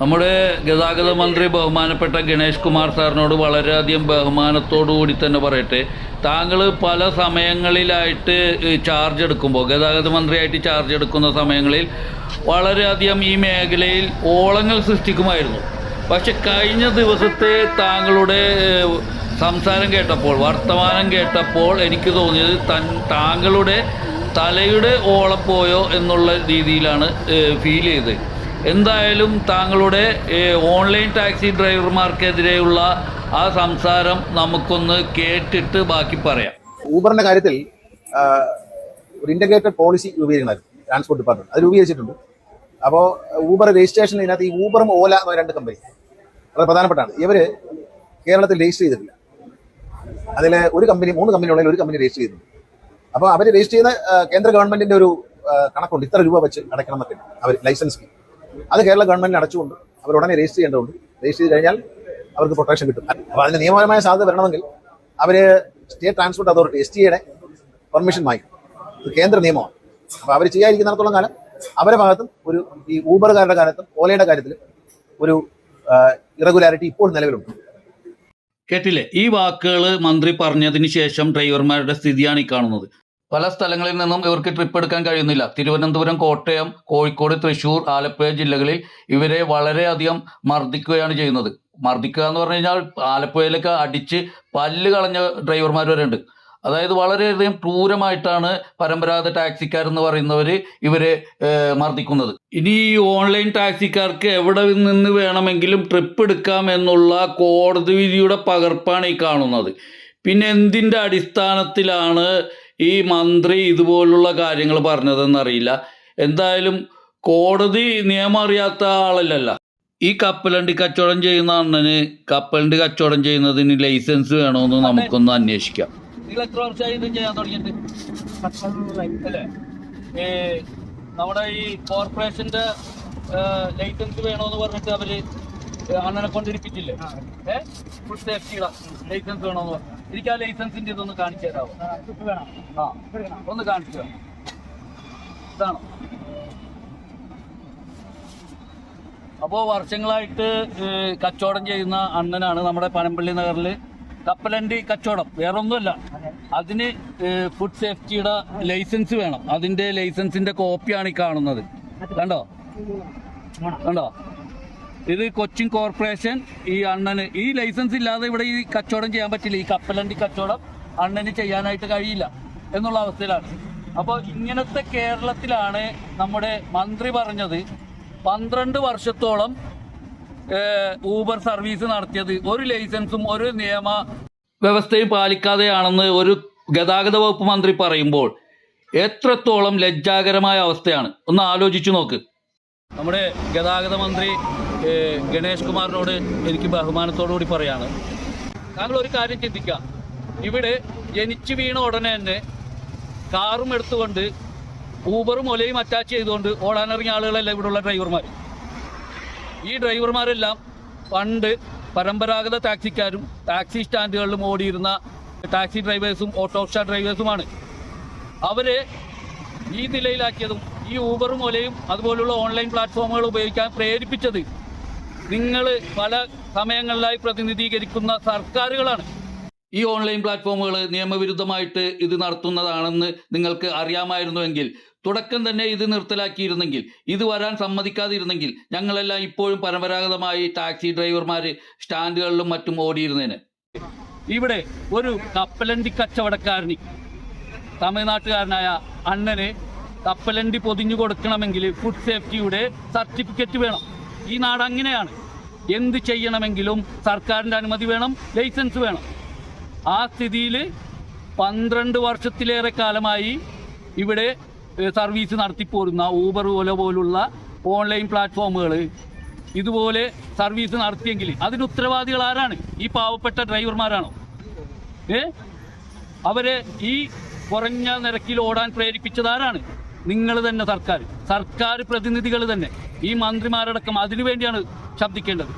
നമ്മുടെ ഗതാഗത മന്ത്രി ബഹുമാനപ്പെട്ട ഗണേഷ് കുമാർ സാറിനോട് വളരെയധികം കൂടി തന്നെ പറയട്ടെ. താങ്കൾ പല സമയങ്ങളിലായിട്ട് ചാർജ് എടുക്കുമ്പോൾ ഗതാഗത മന്ത്രിയായിട്ട് ചാർജ് എടുക്കുന്ന സമയങ്ങളിൽ വളരെയധികം ഈ മേഖലയിൽ ഓളങ്ങൾ സൃഷ്ടിക്കുമായിരുന്നു. പക്ഷെ കഴിഞ്ഞ ദിവസത്തെ താങ്കളുടെ സംസാരം കേട്ടപ്പോൾ വർത്തമാനം കേട്ടപ്പോൾ എനിക്ക് തോന്നിയത് തൻ താങ്കളുടെ തലയുടെ ഓളപ്പോയോ പോയോ എന്നുള്ള രീതിയിലാണ് ഫീൽ ചെയ്തത്. എന്തായാലും താങ്കളുടെ ഓൺലൈൻ ടാക്സി ഡ്രൈവർമാർക്കെതിരെയുള്ള ആ സംസാരം നമുക്കൊന്ന് കേട്ടിട്ട് ബാക്കി പറയാം. ഊബറിന്റെ കാര്യത്തിൽ ഒരു ഇന്റഗ്രേറ്റഡ് പോളിസി രൂപീകരിക്കണമായിരുന്നു ട്രാൻസ്പോർട്ട് ഡിപ്പാർട്ട്മെന്റ് അത് രൂപീകരിച്ചിട്ടുണ്ട്. അപ്പോൾ ഊബർ രജിസ്ട്രേഷൻ ഇതിനകത്ത് ഈ ഊബറും ഓല എന്ന രണ്ട് കമ്പനി വളരെ പ്രധാനപ്പെട്ടാണ്. ഇവർ കേരളത്തിൽ രജിസ്റ്റർ ചെയ്തിട്ടില്ല. അതിൽ ഒരു കമ്പനി മൂന്ന് കമ്പനി ഉള്ളതിൽ ഒരു കമ്പനി രജിസ്റ്റർ ചെയ്തിട്ടുണ്ട്. അപ്പോൾ അവർ രജിസ്റ്റർ ചെയ്യുന്ന കേന്ദ്ര ഗവൺമെന്റിന്റെ ഒരു കണക്കുണ്ട്. ഇത്ര രൂപ വെച്ച് അടയ്ക്കണം എന്നൊക്കെ. അവർ ലൈസൻസ് അത് കേരള ഗവൺമെന്റിന് അടച്ചുകൊണ്ട് അവർ ഉടനെ രജിസ്റ്റർ ചെയ്യേണ്ടതുണ്ട്. രജിസ്റ്റർ ചെയ്ത് കഴിഞ്ഞാൽ അവർക്ക് പ്രൊട്ടക്ഷൻ കിട്ടും. അപ്പോൾ അതിന് നിയമപരമായ സാധ്യത വരണമെങ്കിൽ അവർ സ്റ്റേറ്റ് ട്രാൻസ്പോർട്ട് അതോറിറ്റി എസ് ടിയുടെ പെർമിഷൻ വാങ്ങിക്കും ഇത് കേന്ദ്ര നിയമമാണ്. അപ്പോൾ അവർ ചെയ്യാതിരിക്കുന്നിടത്തോളം കാലം അവരുടെ ഭാഗത്തും ഒരു ഈ ഊബറുകാരുടെ കാലത്തും ഓലയുടെ കാര്യത്തിൽ ഒരു ഇറഗുലാരിറ്റി ഇപ്പോൾ നിലവിലുണ്ട്. കേട്ടില്ലേ? ഈ വാക്കുകൾ മന്ത്രി പറഞ്ഞതിന് ശേഷം ഡ്രൈവർമാരുടെ സ്ഥിതിയാണ് ഈ കാണുന്നത്. പല സ്ഥലങ്ങളിൽ നിന്നും ഇവർക്ക് ട്രിപ്പ് എടുക്കാൻ കഴിയുന്നില്ല. തിരുവനന്തപുരം കോട്ടയം കോഴിക്കോട് തൃശൂർ ആലപ്പുഴ ജില്ലകളിൽ ഇവരെ വളരെയധികം മർദ്ദിക്കുകയാണ് ചെയ്യുന്നത്. മർദ്ദിക്കുക എന്ന് പറഞ്ഞു കഴിഞ്ഞാൽ ആലപ്പുഴയിലൊക്കെ അടിച്ച് പല്ല് കളഞ്ഞ ഡ്രൈവർമാർ വരെ ഉണ്ട്. അതായത് വളരെയധികം ക്രൂരമായിട്ടാണ് പരമ്പരാഗത ടാക്സിക്കാരെന്ന് പറയുന്നവർ ഇവരെ മർദ്ദിക്കുന്നത്. ഇനി ഈ ഓൺലൈൻ ടാക്സിക്കാർക്ക് എവിടെ നിന്ന് വേണമെങ്കിലും ട്രിപ്പ് എടുക്കാം എന്നുള്ള കോടതി വിധിയുടെ പകർപ്പാണ് ഈ കാണുന്നത്. പിന്നെ എന്തിന്റെ അടിസ്ഥാനത്തിലാണ് ഈ മന്ത്രി ഇതുപോലുള്ള കാര്യങ്ങൾ പറഞ്ഞതെന്നറിയില്ല. എന്തായാലും കോടതി നിയമം അറിയാത്ത ആളല്ലല്ല. ഈ കപ്പലണ്ടി കച്ചവടം ചെയ്യുന്ന അണ്ണന് കപ്പലണ്ടി കച്ചവടം ചെയ്യുന്നതിന് ലൈസൻസ് വേണമെന്ന് നമുക്കൊന്ന് അന്വേഷിക്കാം. നിങ്ങൾ എത്ര വർഷമായി ഇത് ചെയ്യാൻ തുടങ്ങിയിട്ട്? അല്ലേ? ഈ നമ്മുടെ ഈ കോർപ്പറേഷന്റെ ലൈസൻസ് വേണമെന്ന് പറഞ്ഞിട്ട് അവർ അണ്ണനെ കൊണ്ടിരിപ്പിച്ചില്ലേ? ഫുൾ സേഫ്റ്റിയുടെ ലൈസൻസ് വേണമെന്ന് പറഞ്ഞു എനിക്ക് ആ ലൈസൻസിന്റെ ഇതൊന്ന് കാണിച്ചു തരാമോ ആ ഒന്ന് കാണിച്ചു ഇതാണോ? അപ്പോൾ വർഷങ്ങളായിട്ട് കച്ചവടം ചെയ്യുന്ന അണ്ണനാണ് നമ്മുടെ പനമ്പള്ളി നഗറിൽ കപ്പലണ്ടി കച്ചവടം. വേറൊന്നുമല്ല. അതിന് ഫുഡ് സേഫ്റ്റിയുടെ ലൈസൻസ് വേണം. അതിന്റെ ലൈസൻസിന്റെ കോപ്പിയാണ് ഈ കാണുന്നത്. കണ്ടോ? കണ്ടോ? ഇത് കൊച്ചിൻ കോർപ്പറേഷൻ ഈ അണ്ണന്. ഈ ലൈസൻസ് ഇല്ലാതെ ഇവിടെ ഈ കച്ചവടം ചെയ്യാൻ പറ്റില്ല. ഈ കപ്പലണ്ടി കച്ചവടം അണ്ണന് ചെയ്യാനായിട്ട് കഴിയില്ല എന്നുള്ള അവസ്ഥയിലാണ്. അപ്പോൾ ഇങ്ങനത്തെ കേരളത്തിലാണ് നമ്മുടെ മന്ത്രി പറഞ്ഞത് പന്ത്രണ്ട് വർഷത്തോളം ഊബർ സർവീസ് നടത്തിയത്. ഒരു ലൈസൻസും ഒരു നിയമ വ്യവസ്ഥയും പാലിക്കാതെയാണെന്ന് ഒരു ഗതാഗത വകുപ്പ് മന്ത്രി പറയുമ്പോൾ എത്രത്തോളം ലജ്ജാകരമായ അവസ്ഥയാണ്? ഒന്ന് ആലോചിച്ചു നോക്ക്. നമ്മുടെ ഗതാഗത മന്ത്രി ഗണേഷ് കുമാറിനോട് എനിക്ക് ബഹുമാനത്തോടുകൂടി പറയാണ്. താങ്കൾ ഒരു കാര്യം ചിന്തിക്കുക. ഇവിടെ ജനിച്ചു വീണ ഉടനെ തന്നെ കാറും എടുത്തുകൊണ്ട് ഊബറും ഒലയും അറ്റാച്ച് ചെയ്തുകൊണ്ട് ഓടാനിറങ്ങിയ ആളുകളല്ല ഇവിടെയുള്ള ഡ്രൈവർമാർ? ഈ ഡ്രൈവർമാരെല്ലാം പണ്ട് പരമ്പരാഗത ടാക്സിക്കാരും ടാക്സി സ്റ്റാൻഡുകളിലും ഓടിയിരുന്ന ടാക്സി ഡ്രൈവേഴ്സും ഓട്ടോറിക്ഷ ഡ്രൈവേഴ്സുമാണ്. അവരെ ഈ നിലയിലാക്കിയതും ഈ ഊബറും ഒലയും അതുപോലുള്ള ഓൺലൈൻ പ്ലാറ്റ്ഫോമുകൾ ഉപയോഗിക്കാൻ പ്രേരിപ്പിച്ചത് നിങ്ങൾ പല സമയങ്ങളിലായി പ്രതിനിധീകരിക്കുന്ന സർക്കാരുകളാണ്. ഈ ഓൺലൈൻ പ്ലാറ്റ്ഫോമുകൾ നിയമവിരുദ്ധമായിട്ട് ഇത് നടത്തുന്നതാണെന്ന് നിങ്ങൾക്ക് അറിയാമായിരുന്നുവെങ്കിൽ തുടക്കം തന്നെ ഇത് നിർത്തലാക്കിയിരുന്നെങ്കിൽ ഇത് വരാൻ സമ്മതിക്കാതിരുന്നെങ്കിൽ ഞങ്ങളെല്ലാം ഇപ്പോഴും പരമ്പരാഗതമായി ടാക്സി ഡ്രൈവർമാർ സ്റ്റാൻഡുകളിലും മറ്റും ഓടിയിരുന്നേന്. ഇവിടെ ഒരു കപ്പലണ്ടി കച്ചവടക്കാരന് തമിഴ്നാട്ടുകാരനായ അണ്ണന് കപ്പലണ്ടി പൊതിഞ്ഞു കൊടുക്കണമെങ്കിൽ ഫുഡ് സേഫ്റ്റിയുടെ സർട്ടിഫിക്കറ്റ് വേണം. ഈ നാട് അങ്ങനെയാണ്. എന്ത് ചെയ്യണമെങ്കിലും സർക്കാരിന്റെ അനുമതി വേണം ലൈസൻസ് വേണം. ആ സ്ഥിതിയിൽ പന്ത്രണ്ട് വർഷത്തിലേറെ കാലമായി ഇവിടെ സർവീസ് നടത്തിപ്പോരുന്ന ഊബർ ഓല പോലുള്ള ഓൺലൈൻ പ്ലാറ്റ്ഫോമുകൾ. ഇതുപോലെ സർവീസ് നടത്തിയെങ്കിൽ അതിന് ഉത്തരവാദികൾ ആരാണ്? ഈ പാവപ്പെട്ട ഡ്രൈവർമാരാണോ? ഏ? അവരെ ഈ കുറഞ്ഞ നിരക്കിൽ ഓടാൻ പ്രേരിപ്പിച്ചത് ആരാണ്? നിങ്ങൾ തന്നെ സർക്കാർ സർക്കാർ പ്രതിനിധികൾ തന്നെ. ഈ മന്ത്രിമാരടക്കം അതിനു വേണ്ടിയാണ് ശബ്ദിക്കേണ്ടത്.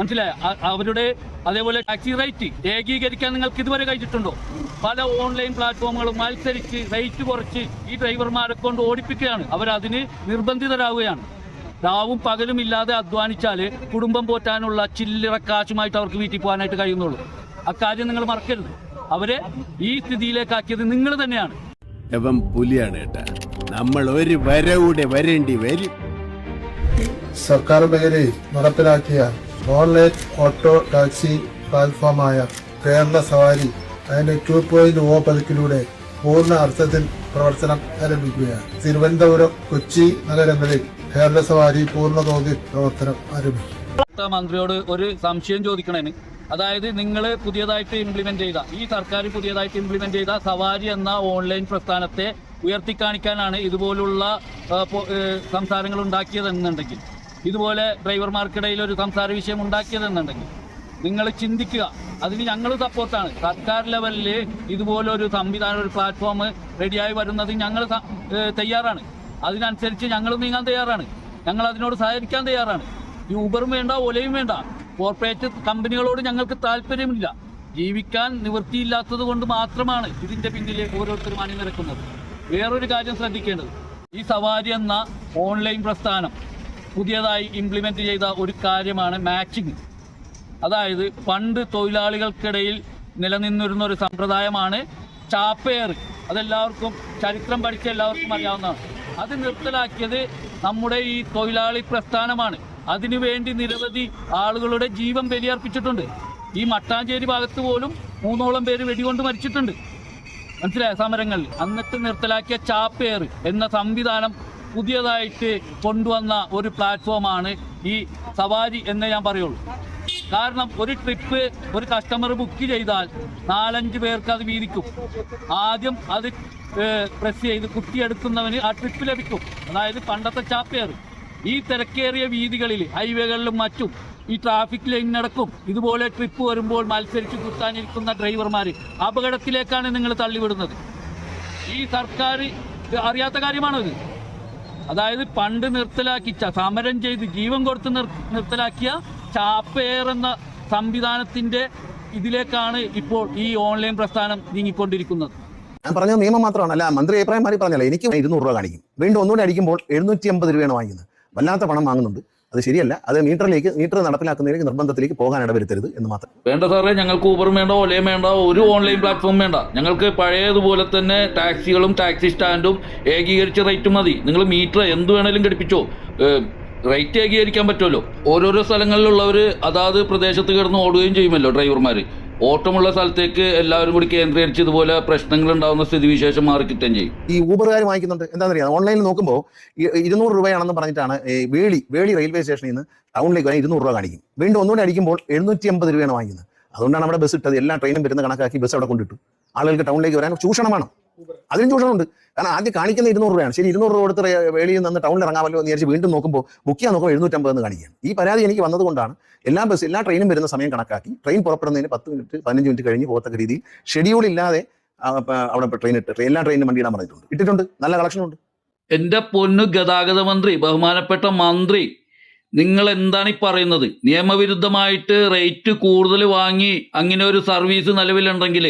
മനസ്സിലായ? അവരുടെ അതേപോലെ ടാക്സി റേറ്റ് ഏകീകരിക്കാൻ നിങ്ങൾക്ക് ഇതുവരെ കഴിച്ചിട്ടുണ്ടോ പല ഓൺലൈൻ പ്ലാറ്റ്ഫോമുകളും മത്സരിച്ച് റേറ്റ് കുറച്ച് ഈ ഡ്രൈവർമാരെ കൊണ്ട് ഓടിപ്പിക്കുകയാണ്. അവരതിന് നിർബന്ധിതരാവുകയാണ്. രാവും പകലും ഇല്ലാതെ അധ്വാനിച്ചാൽ കുടുംബം പോറ്റാനുള്ള ചില്ലറ കാശുമായിട്ട് അവർക്ക് വീട്ടിൽ പോകാനായിട്ട് കഴിയുന്നുള്ളൂ. അക്കാര്യം നിങ്ങൾ മറക്കരുത്. അവരെ ഈ സ്ഥിതിയിലേക്കാക്കിയത് നിങ്ങൾ തന്നെയാണ്. പുലിയാണ് ഏട്ടാ. നമ്മൾ ഒരു വരവൂടെ വരേണ്ടി വരും. സർക്കാർ മേഖലയിൽ നടപ്പിലാക്കിയ ഓൺലൈൻ ഓട്ടോ ടാക്സി പ്ലാറ്റ്ഫോമായ കേരള സവാരി അതിന്റെ ടു പോയിന്റ് ഓ പതിക്കിലൂടെ പൂർണ അർത്ഥത്തിൽ പ്രവർത്തനം ആരംഭിക്കുകയാണ്. തിരുവനന്തപുരം കൊച്ചി നഗരങ്ങളിൽ കേരള സവാരി പൂർണ തോതിൽ പ്രവർത്തനം ആരംഭിക്കും. മന്ത്രിയോട് ഒരു സംശയം ചോദിക്കണേന്. അതായത് നിങ്ങൾ പുതിയതായിട്ട് ഇംപ്ലിമെന്റ് ചെയ്ത ഈ സർക്കാർ പുതിയതായിട്ട് ഇംപ്ലിമെന്റ് ചെയ്ത സവാരി എന്ന ഓൺലൈൻ പ്രസ്ഥാനത്തെ ഉയർത്തിക്കാണിക്കാനാണ് ഇതുപോലുള്ള സംസാരങ്ങൾ ഉണ്ടാക്കിയതെന്നുണ്ടെങ്കിൽ ഇതുപോലെ ഡ്രൈവർമാർക്കിടയിൽ ഒരു സംസാര വിഷയം ഉണ്ടാക്കിയതെന്നുണ്ടെങ്കിൽ നിങ്ങൾ ചിന്തിക്കുക. അതിന് ഞങ്ങൾ സപ്പോർട്ടാണ് സർക്കാർ ലെവലിൽ ഇതുപോലൊരു സംവിധാനം ഒരു പ്ലാറ്റ്ഫോം റെഡിയായി വരുന്നത് ഞങ്ങൾ തയ്യാറാണ്. അതിനനുസരിച്ച് ഞങ്ങൾ നീങ്ങാൻ തയ്യാറാണ്. ഞങ്ങൾ അതിനോട് സഹകരിക്കാൻ തയ്യാറാണ്. ഈ ഊബറും വേണ്ട ഒലയും വേണ്ട. കോർപ്പറേറ്റ് കമ്പനികളോട് ഞങ്ങൾക്ക് താല്പര്യമില്ല. ജീവിക്കാൻ നിവൃത്തിയില്ലാത്തത് കൊണ്ട് മാത്രമാണ് ഇതിന്റെ പിന്നിലെ ഓരോരുത്തരും അണിനിരക്കുന്നത് വേറൊരു കാര്യം ശ്രദ്ധിക്കേണ്ടത്. ഈ സവാരി എന്ന ഓൺലൈൻ പ്രസ്ഥാനം പുതിയതായി ഇംപ്ലിമെന്റ് ചെയ്ത ഒരു കാര്യമാണ് മാച്ചിങ് അതായത് പണ്ട് തൊഴിലാളികൾക്കിടയിൽ നിലനിന്നിരുന്ന ഒരു സമ്പ്രദായമാണ് ചാപ്പേർ അതെല്ലാവർക്കും ചരിത്രം പഠിച്ച എല്ലാവർക്കും അറിയാവുന്നതാണ്. അത് നിർത്തലാക്കിയത് നമ്മുടെ ഈ തൊഴിലാളി പ്രസ്ഥാനമാണ്. അതിനുവേണ്ടി നിരവധി ആളുകളുടെ ജീവൻ ബലിയർപ്പിച്ചിട്ടുണ്ട്. ഈ മട്ടാഞ്ചേരി ഭാഗത്ത് പോലും മൂന്നോളം പേര് വെടികൊണ്ട് മരിച്ചിട്ടുണ്ട്. മനസ്സിലായ? സമരങ്ങളിൽ. എന്നിട്ട് നിർത്തലാക്കിയ ചാപ്പേർ എന്ന സംവിധാനം പുതിയതായിട്ട് കൊണ്ടുവന്ന ഒരു പ്ലാറ്റ്ഫോമാണ് ഈ സവാരി എന്ന് ഞാൻ പറയുള്ളൂ. കാരണം ഒരു ട്രിപ്പ് ഒരു കസ്റ്റമർ ബുക്ക് ചെയ്താൽ നാലഞ്ച് പേർക്ക് അത് വീതിക്കും. ആദ്യം അത് പ്രസ് ചെയ്ത് കുത്തിയെടുക്കുന്നവന് ആ ട്രിപ്പ് ലഭിക്കും. അതായത് പണ്ടത്തെ ചാപ്പേർ. ഈ തിരക്കേറിയ വീതികളിൽ ഹൈവേകളിലും മറ്റും ഈ ട്രാഫിക് ലൈൻ നടക്കും. ഇതുപോലെ ട്രിപ്പ് വരുമ്പോൾ മത്സരിച്ച് കുത്താനിരിക്കുന്ന ഡ്രൈവർമാർ അപകടത്തിലേക്കാണ് നിങ്ങൾ തള്ളിവിടുന്നത്. ഈ സർക്കാർ അറിയാത്ത കാര്യമാണോ ഇത്? അതായത് പണ്ട് നിർത്തലാക്കി സമരം ചെയ്ത് ജീവൻ കൊടുത്ത് നിർ നിർത്തലാക്കിയ ചാപ്പേർ എന്ന സംവിധാനത്തിന്റെ ഇതിലേക്കാണ് ഇപ്പോൾ ഈ ഓൺലൈൻ പ്രസ്ഥാനം നീങ്ങിക്കൊണ്ടിരിക്കുന്നത്. ഞാൻ പറഞ്ഞ നിയമം മാത്രമാണ്. അല്ല മന്ത്രി അഭിപ്രായം മാറി പറഞ്ഞല്ല. എനിക്ക് ഇരുന്നൂറ് രൂപ കാണിക്കും. വീണ്ടും ഒന്നുകൂടി അടിക്കുമ്പോൾ എഴുന്നൂറ്റി അമ്പത് രൂപയാണ് വാങ്ങിക്കുന്നത്. വല്ലാത്ത പണം വാങ്ങുന്നുണ്ട്. അത് ശരിയല്ല. അത് മീറ്ററിലേക്ക് മീറ്റർ നടപ്പിലാക്കുന്നതിലേക്ക് നിർബന്ധത്തിലേക്ക് പോകാൻ ഇടവരുത്തരുത് എന്ന് മാത്രം. വേണ്ട സാറേ ഞങ്ങൾക്ക് ഊബറും വേണ്ട ഓലയും വേണ്ട ഒരു ഓൺലൈൻ പ്ലാറ്റ്ഫോം വേണ്ട. ഞങ്ങൾക്ക് പഴയതുപോലെ തന്നെ ടാക്സികളും ടാക്സി സ്റ്റാൻഡും ഏകീകരിച്ച റേറ്റ് മതി. നിങ്ങൾ മീറ്റർ എന്ത് വേണേലും ഘടിപ്പിച്ചോ. റേറ്റ് ഏകീകരിക്കാൻ പറ്റുമല്ലോ. ഓരോരോ സ്ഥലങ്ങളിലുള്ളവർ അതാത് പ്രദേശത്ത് കിടന്ന് ഓടുകയും ചെയ്യുമല്ലോ ഡ്രൈവർമാർ ഓട്ടമുള്ള സ്ഥലത്തേക്ക് എല്ലാവരും കൂടി കേന്ദ്രീകരിച്ച് ഇതുപോലെ പ്രശ്നങ്ങൾ ഉണ്ടാവുന്ന സ്ഥിതിവിശേഷം മാറി കിട്ടുകയും ചെയ്യും. ഈ ഊബറുകാർ വാങ്ങിക്കുന്നുണ്ട്. എന്താണെന്നറിയാം? ഓൺലൈനിൽ നോക്കുമ്പോൾ ഇരുന്നൂറ് രൂപയാണെന്ന് പറഞ്ഞിട്ടാണ് വേളി വേളി റെയിൽവേ സ്റ്റേഷനിൽ നിന്ന് ടൗണിലേക്ക് വരാൻ ഇരുന്നൂറ് രൂപ കാണിക്കും. വീണ്ടും ഒന്നുകൂടി അടിക്കുമ്പോൾ എഴുന്നൂറ്റി അമ്പത് രൂപയാണ് വാങ്ങിക്കുന്നത്. അതുകൊണ്ടാണ് നമ്മുടെ ബസ് ഇട്ടത്. എല്ലാ ട്രെയിനും വരുന്ന കണക്കാക്കി ബസ് അവിടെ കൊണ്ടിട്ടു. ആളുകൾക്ക് ടൗണിലേക്ക് വരാൻ ചൂഷണമാണ്. അതിനും ചൂഷണമുണ്ട്. കാരണം ആദ്യം കാണിക്കുന്ന ഇരുന്നൂറ് രൂപയാണ്. ശരി ഇരുന്നൂറ് രൂപ കൊടുത്ത് വേളിയിൽ നിന്ന് ടൗണിൽ ഇറങ്ങാമല്ലോ എന്ന് വിചാരിച്ച് വീണ്ടും നോക്കുമ്പോൾ ബുക്ക് ചെയ്യാൻ നോക്കുമ്പോൾ എഴുന്നൂറ്റമ്പത് എന്ന് കാണിക്കുകയാണ്. ഈ പരാതി എനിക്ക് വന്നതുകൊണ്ടാണ് എല്ലാ ബസ് എല്ലാ ട്രെയിനും വരുന്ന സമയം കണക്കാക്കി ട്രെയിൻ പുറപ്പെടുന്നതിന് പത്ത് മിനിറ്റ് പതിനഞ്ച് മിനിറ്റ് കഴിഞ്ഞ് പോകത്തക്ക രീതിയിൽ ഷെഡ്യൂൾ ഇല്ലാതെ അവിടെ ട്രെയിൻ ഇട്ട് എല്ലാ ട്രെയിനും വണ്ടി ഇടാൻ പറഞ്ഞിട്ടുണ്ട്. ഇട്ടിട്ടുണ്ട്. നല്ല കളക്ഷൻ ഉണ്ട്. എന്റെ പൊന്നു ഗതാഗത മന്ത്രി ബഹുമാനപ്പെട്ട മന്ത്രി നിങ്ങൾ എന്താണ് ഈ പറയുന്നത്? നിയമവിരുദ്ധമായിട്ട് റേറ്റ് കൂടുതൽ വാങ്ങി അങ്ങനെ ഒരു സർവീസ് നിലവിലുണ്ടെങ്കിൽ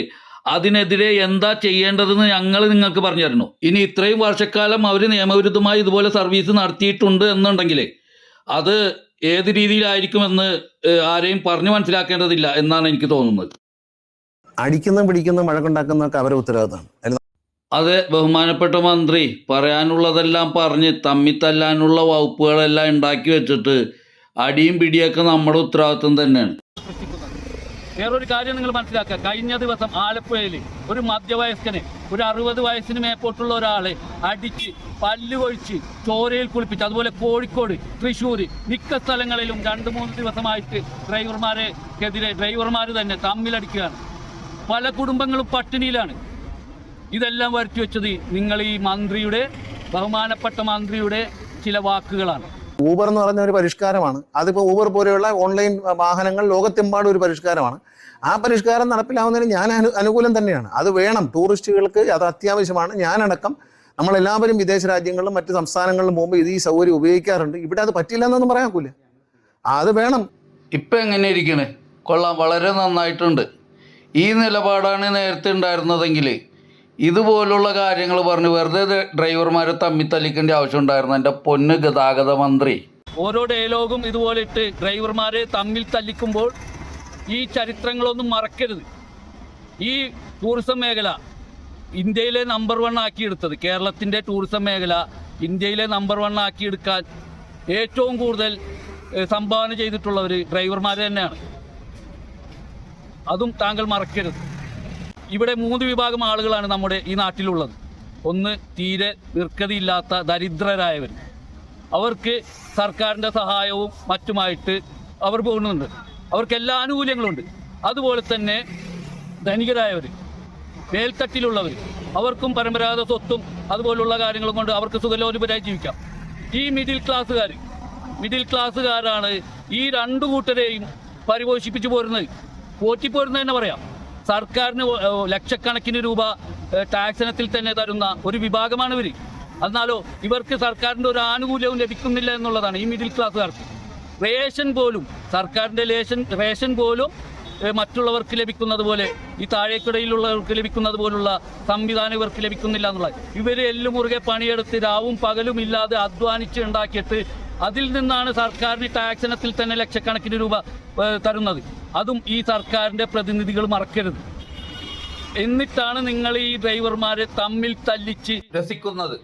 അതിനെതിരെ എന്താ ചെയ്യേണ്ടതെന്ന് ഞങ്ങൾ നിങ്ങൾക്ക് പറഞ്ഞു തരണോ ഇനി ഇത്രയും വർഷക്കാലം അവർ നിയമവിരുദ്ധമായി ഇതുപോലെ സർവീസ് നടത്തിയിട്ടുണ്ട് എന്നുണ്ടെങ്കിൽ അത് ഏത് രീതിയിലായിരിക്കുമെന്ന് ആരെയും പറഞ്ഞു മനസ്സിലാക്കേണ്ടതില്ല എന്നാണ് എനിക്ക് തോന്നുന്നത്. അടിക്കുന്ന പിടിക്കുന്ന വഴക്കുണ്ടാക്കുന്നതൊക്കെ അവരുടെ ഉത്തരവാദിത്തമാണ് അതെ ബഹുമാനപ്പെട്ട മന്ത്രി പറയാനുള്ളതെല്ലാം പറഞ്ഞ് തമ്മിത്തല്ലാനുള്ള വകുപ്പുകളെല്ലാം ഉണ്ടാക്കി വെച്ചിട്ട് അടിയും പിടിയൊക്കെ നമ്മുടെ ഉത്തരവാദിത്വം തന്നെയാണ്. വേറൊരു കാര്യം നിങ്ങൾ മനസ്സിലാക്കുക. കഴിഞ്ഞ ദിവസം ആലപ്പുഴയിൽ ഒരു മധ്യവയസ്കനെ ഒരു അറുപത് വയസ്സിന് മേപ്പോട്ടുള്ള ഒരാളെ അടിച്ച് പല്ല് കൊഴിച്ച് ചോരയിൽ കുളിപ്പിച്ച് അതുപോലെ കോഴിക്കോട് തൃശ്ശൂർ മിക്ക സ്ഥലങ്ങളിലും രണ്ട് മൂന്ന് ദിവസമായിട്ട് ഡ്രൈവർമാരെക്കെതിരെ ഡ്രൈവർമാർ തന്നെ തമ്മിലടിക്കുകയാണ്. പല കുടുംബങ്ങളും പട്ടിണിയിലാണ്. ഇതെല്ലാം വരുത്തി വെച്ചത് നിങ്ങൾ ഈ മന്ത്രിയുടെ ബഹുമാനപ്പെട്ട മന്ത്രിയുടെ ചില വാക്കുകളാണ്. ഊബർ എന്ന് പറഞ്ഞ ഒരു പരിഷ്കാരമാണ്. അതിപ്പോൾ ഊബർ പോലെയുള്ള ഓൺലൈൻ വാഹനങ്ങൾ ലോകത്തെമ്പാടും ഒരു പരിഷ്കാരമാണ്. ആ പരിഷ്കാരം നടപ്പിലാവുന്നതിന് ഞാൻ അനു അനുകൂലം തന്നെയാണ്. അത് വേണം. ടൂറിസ്റ്റുകൾക്ക് അത് അത്യാവശ്യമാണ്. ഞാനടക്കം നമ്മളെല്ലാവരും വിദേശ രാജ്യങ്ങളിലും മറ്റ് സംസ്ഥാനങ്ങളിലും പോകുമ്പോൾ ഇത് ഈ സൗകര്യം ഉപയോഗിക്കാറുണ്ട്. ഇവിടെ അത് പറ്റില്ല എന്നൊന്നും പറയാൻ ഒക്കില്ല. അത് വേണം. ഇപ്പം എങ്ങനെ ഇരിക്കണേ കൊള്ളാം. വളരെ നന്നായിട്ടുണ്ട്. ഈ നിലപാടാണ് നേരത്തെ ഉണ്ടായിരുന്നതെങ്കിൽ ഇതുപോലുള്ള കാര്യങ്ങൾ പറഞ്ഞ് വെറുതെ ഡ്രൈവർമാരെ തമ്മിത്തല്ലിക്കേണ്ട ആവശ്യം ഉണ്ടായിരുന്നു. എന്റെ പൊന്ന് ഗതാഗത മന്ത്രി. ഓരോ ഡയലോഗും ഇതുപോലെ ഇട്ട് ഡ്രൈവർമാരെ തമ്മിൽ തല്ലിക്കുമ്പോൾ ഈ ചരിത്രങ്ങളൊന്നും മറക്കരുത്. ഈ ടൂറിസം മേഖല ഇന്ത്യയിലെ നമ്പർ വൺ ആക്കിയെടുത്തത് കേരളത്തിന്റെ ടൂറിസം മേഖല ഇന്ത്യയിലെ നമ്പർ വൺ ആക്കിയെടുക്കാൻ ഏറ്റവും കൂടുതൽ സംഭാവന ചെയ്തിട്ടുള്ളവർ ഡ്രൈവർമാർ തന്നെയാണ്. അതും താങ്കൾ മറക്കരുത്. ഇവിടെ മൂന്ന് വിഭാഗം ആളുകളാണ് നമ്മുടെ ഈ നാട്ടിലുള്ളത്. ഒന്ന് തീരെ നിർക്കതിയില്ലാത്ത ദരിദ്രരായവർ. അവർക്ക് സർക്കാരിന്റെ സഹായവും മറ്റുമായിട്ട് അവർ പോകുന്നുണ്ട്. അവർക്ക് എല്ലാ ആനുകൂല്യങ്ങളുണ്ട്. അതുപോലെ തന്നെ ധനികരായവർ മേൽത്തട്ടിലുള്ളവർ അവർക്കും പരമ്പരാഗത സ്വത്തും അതുപോലുള്ള കാര്യങ്ങളും കൊണ്ട് അവർക്ക് സുഖലോലുപരായി ജീവിക്കാം. ഈ മിഡിൽ ക്ലാസ്സുകാർ മിഡിൽ ക്ലാസ്സുകാരാണ് ഈ രണ്ടു കൂട്ടരെയും പരിപോഷിപ്പിച്ചു പോരുന്നത്. പോറ്റിപ്പോരുന്നത് തന്നെ പറയാം. സർക്കാരിന് ലക്ഷക്കണക്കിന് രൂപ ഏഹ്, ടാക്സ് ഇനത്തിൽ തന്നെ തരുന്ന ഒരു വിഭാഗമാണ് ഇവർ എന്നാലോ ഇവർക്ക് സർക്കാരിന്റെ ഒരു ആനുകൂല്യവും ലഭിക്കുന്നില്ല എന്നുള്ളതാണ് ഈ മിഡിൽ ക്ലാസ്സുകാർക്ക് റേഷൻ പോലും സർക്കാരിന്റെ ലേഷൻ റേഷൻ പോലും മറ്റുള്ളവർക്ക് ലഭിക്കുന്നത് പോലെ ഈ താഴേക്കിടയിലുള്ളവർക്ക് ലഭിക്കുന്നത് പോലുള്ള സംവിധാനം ഇവർക്ക് ലഭിക്കുന്നില്ല എന്നുള്ളത്. ഇവർ എല്ലുമുറുകെ പണിയെടുത്ത് രാവും പകലും ഇല്ലാതെ അധ്വാനിച്ച് ഉണ്ടാക്കിയിട്ട് അതിൽ നിന്നാണ് സർക്കാരിന് ടാക്സ് ഇനത്തിൽ തന്നെ ലക്ഷക്കണക്കിന് രൂപ തരുന്നത്. അതും ഈ സർക്കാരിന്റെ പ്രതിനിധികൾ മറക്കരുത്. എന്നിട്ടാണ് നിങ്ങൾ ഈ ഡ്രൈവർമാരെ തമ്മിൽ തല്ലിച്ച് രസിക്കുന്നത്.